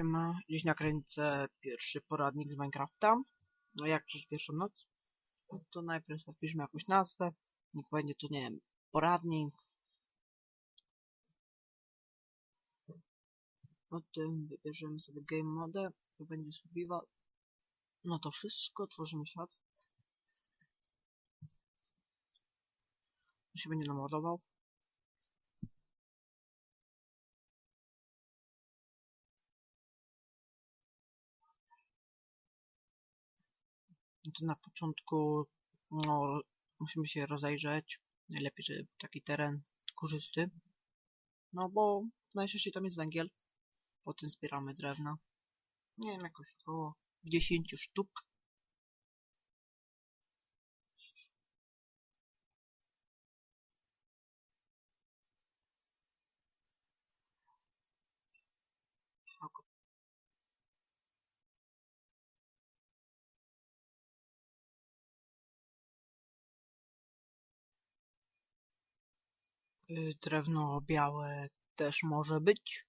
Siema, dziś nakręcę pierwszy poradnik z Minecrafta. No jak przez pierwszą noc? No to najpierw wpiszmy jakąś nazwę. Niech będzie to, nie wiem, poradnik. Potem wybierzemy sobie game mode, to będzie survival. No to wszystko, tworzymy świat. To się będzie nam ładował. Na początku no, musimy się rozejrzeć. Najlepiej, żeby był taki teren korzysty. No bo najczęściej tam jest węgiel. Potem zbieramy drewna. Nie wiem, jakoś około 10 sztuk. Drewno białe też może być.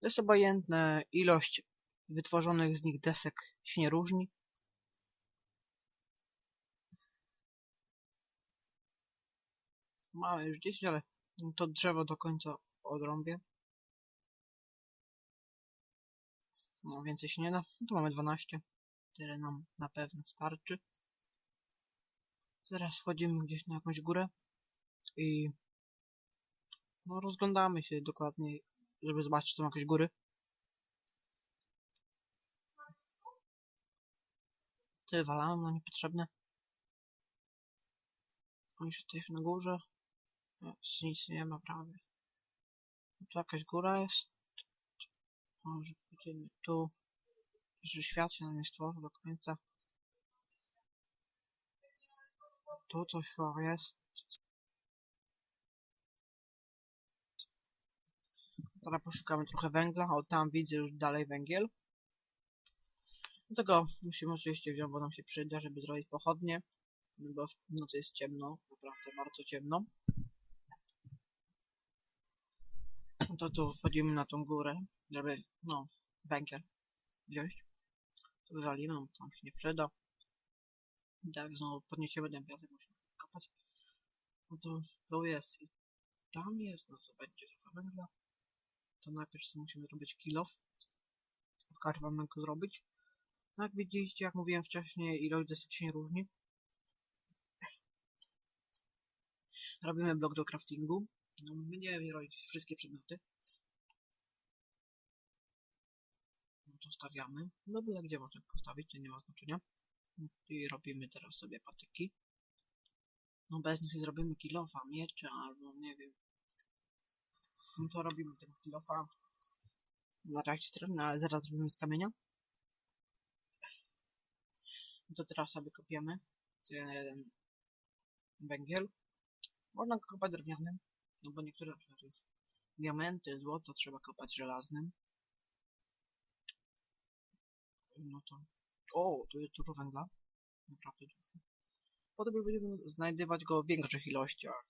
To jest obojętne. Ilość wytworzonych z nich desek się nie różni. Mamy już 10, ale to drzewo do końca odrąbię. No więcej się nie da. To mamy 12. Tyle nam na pewno starczy. Zaraz wchodzimy gdzieś na jakąś górę i no rozglądamy się dokładniej, żeby zobaczyć, czy są jakieś góry. Ty walałem, no niepotrzebne. Już jesteśmy na górze. Nic, nic nie ma prawie. Tu jakaś góra jest. Może pójdziemy tu. Że świat się nam nie stworzył do końca. Tu coś chyba jest. Teraz poszukamy trochę węgla. O, tam widzę już dalej węgiel. Dlatego musimy oczywiście wziąć, bo nam się przyda, żeby zrobić pochodnie. No Bo w nocy jest ciemno, naprawdę bardzo ciemno. No to tu wchodzimy na tą górę, żeby, no, węgiel wziąć. To wywalimy, no, tam się nie przyda. I tak, znowu podniesiemy ten piasek, musimy wkopać. No to tu jest i tam jest, no co będzie trochę węgla. To najpierw musimy zrobić kill off. Pokażę wam jak go zrobić. No jak widzieliście, jak mówiłem wcześniej, ilość desek się nie różni. Robimy blok do craftingu. No, będziemy robić wszystkie przedmioty. No to stawiamy. No byle gdzie można postawić, to nie ma znaczenia. I robimy teraz sobie patyki. No bez nich zrobimy kilofa, miecze albo nie wiem. No to robimy tego kilofa. Na razie trudno, ale zaraz zrobimy z kamienia. No to teraz sobie kopiemy. Jeden węgiel. Można go kopać drewnianym, no bo niektóre na przykład już diamenty, złoto trzeba kopać żelaznym. No to... O, tu jest dużo węgla. Naprawdę dużo. Potem będziemy znajdywać go w większych ilościach.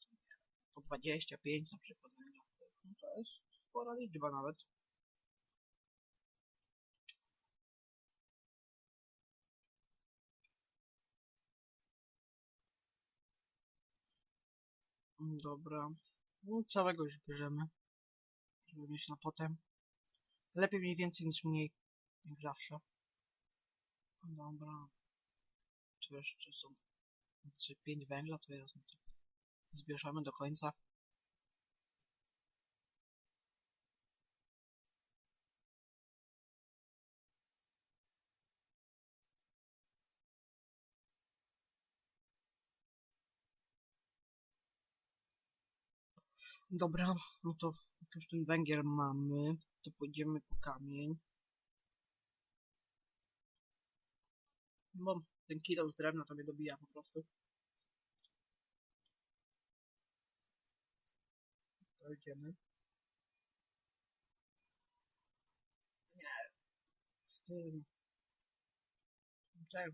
Po 25 na przykład. No to jest spora liczba nawet. Mm, Dobra. No, całego już bierzemy. Żeby mieć na potem. Lepiej mniej więcej niż mniej. Jak zawsze. Dobra. Tu jeszcze są... Czy 5 węgla, to jest. No zbierzemy do końca. Dobra, no to jak już ten węgiel mamy, to pójdziemy po kamień. Bo ten kilo z drewna to mnie dobija po prostu. To idziemy. Nie. W tym.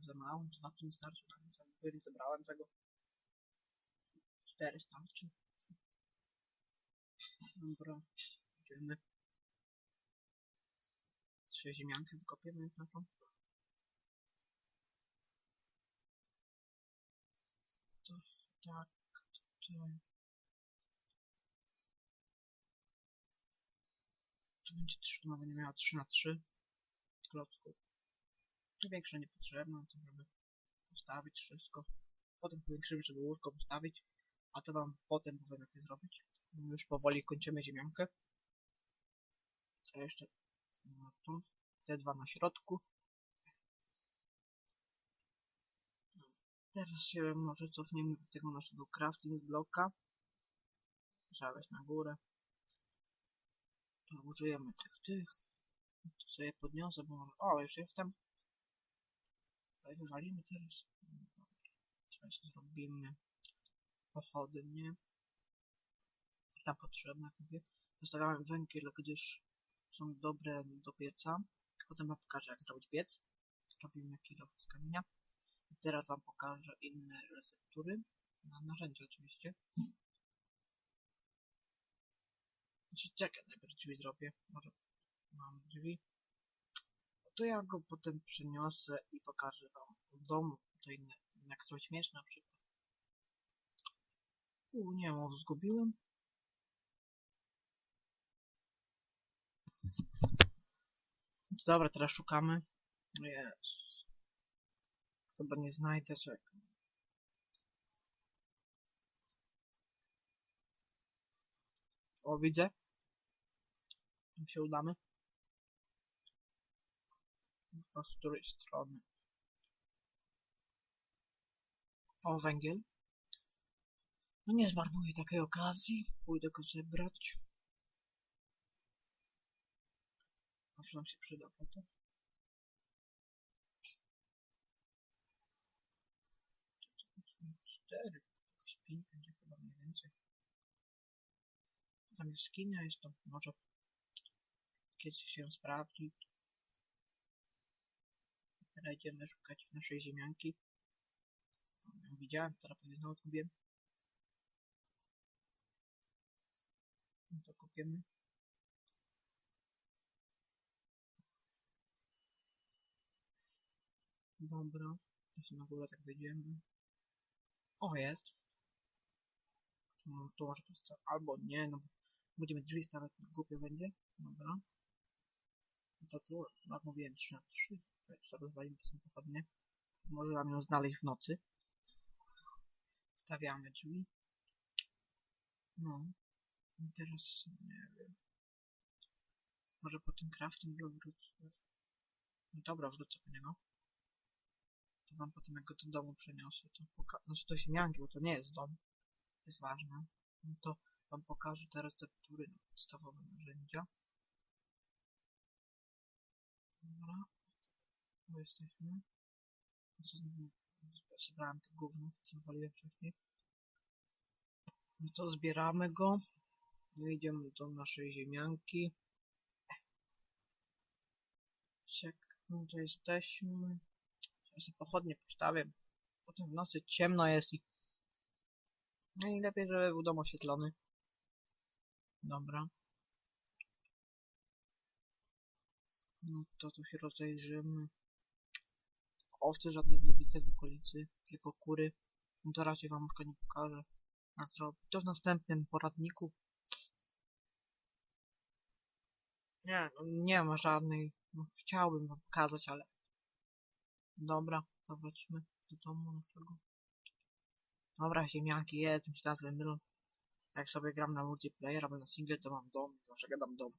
Za mało, dwa tu nie starczy. Nie zebrałem tego. Cztery starczy. Dobra, idziemy. sobie ziemiankę wykopiemy naszą. To tak, tutaj. To będzie 3, no będzie miała 3 na 3 klocków. Większe niepotrzebne, to żeby postawić wszystko. Potem powiększymy, żeby łóżko postawić, a to wam potem powiem jak je zrobić. Już powoli kończymy ziemiankę. A jeszcze no to, te dwa na środku. Teraz się może cofniemy do tego naszego crafting bloka. Trzeba wejść na górę. To użyjemy tych, tych. To sobie podniosę, bo może... O, już jestem. Tutaj wywalimy teraz. Teraz zrobimy pochodnie. Tam potrzebne, mówię. Zostawiamy węgiel, gdyż są dobre do pieca. Potem wam pokażę, jak zrobić piec. Robimy kilo z kamienia. I teraz wam pokażę inne receptury. Na narzędzie oczywiście. Znaczy, czekaj, najpierw drzwi zrobię. Może mam drzwi. To ja go potem przeniosę i pokażę wam w domu. Inne, jak zrobić miecz na przykład. U, nie zgubiłem. No to dobra, teraz szukamy. Jest. Chyba nie znajdę czego. O, widzę. Tam się udamy. A z której strony? O, węgiel. No nie zmarnuję takiej okazji. Pójdę go zebrać. Może nam się przyda potem. Cztery. Jakoś pięć będzie chyba mniej więcej. Tam jest skinia, jest to może kiedyś się sprawdzi. Teraz idziemy szukać naszej ziemianki. Ją widziałem, teraz pewnie kupiłem. No to kupiemy. Dobra, to się na górę tak wyjdziemy. O, jest. No, tu może postawić, albo nie, no bo będziemy drzwi stawiać, głupio będzie. Dobra. No to tu, jak mówiłem, 3 na 3. Jeszcze rozwalimy są pochodnie. Może nam ją znaleźć w nocy. Stawiamy drzwi. No. I teraz, nie wiem. Może po tym crafting wrócę. No dobra, wrócę po niego to wam potem jak go do domu przeniosę, to pokażę, znaczy to ziemianki, bo to nie jest dom, to jest ważne, no to wam pokażę te receptury na podstawowe narzędzia. Dobra, tu jesteśmy. Zebrałem to gówno, co wywaliłem wcześniej. No to zbieramy go. No idziemy do naszej ziemianki. Czek, no to jesteśmy. Ja sobie pochodnie postawię. Potem w nocy ciemno jest i... No i lepiej, żeby był dom oświetlony. Dobra. No to tu się rozejrzymy. Owce żadnej nie widzę w okolicy, tylko kury. No to raczej wam już nie pokażę. Jak zrobić. To w następnym poradniku. Nie, no nie ma żadnej. No, chciałbym wam pokazać, ale Dobra, to wróćmy do domu naszego. Dobra, ziemianki, jest, mi się teraz mylą. Jak sobie gram na multiplayer albo na single, to mam dom, zawsze gadam dom.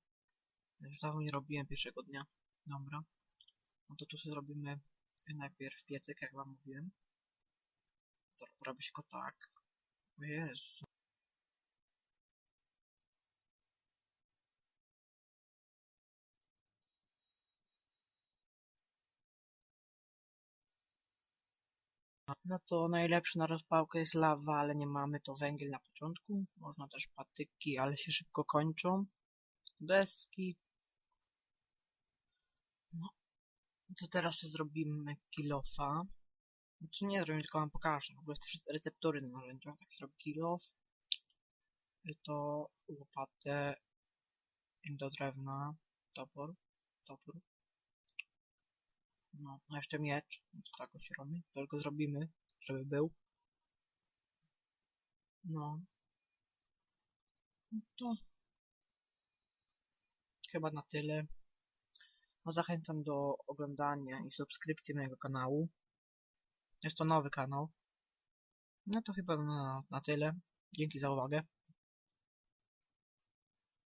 Już dawno nie robiłem pierwszego dnia. Dobra. No to tu sobie robimy najpierw piecyk, jak wam mówiłem. To robi się go tak. Jezu. No to najlepszy na rozpałkę jest lawa, ale nie mamy to węgiel na początku. Można też patyki, ale się szybko kończą. Deski. No. Co teraz zrobimy kilofa? Znaczy nie zrobimy, tylko wam pokażę. W ogóle te receptury na narzędziach. Tak robi kilof. To łopatę do drewna. Topór. Topór. No, a jeszcze miecz. No to tak osiromy. Tylko zrobimy, żeby był. No. No to chyba na tyle. No zachęcam do oglądania i subskrypcji mojego kanału. Jest to nowy kanał. No to chyba na, na tyle. Dzięki za uwagę.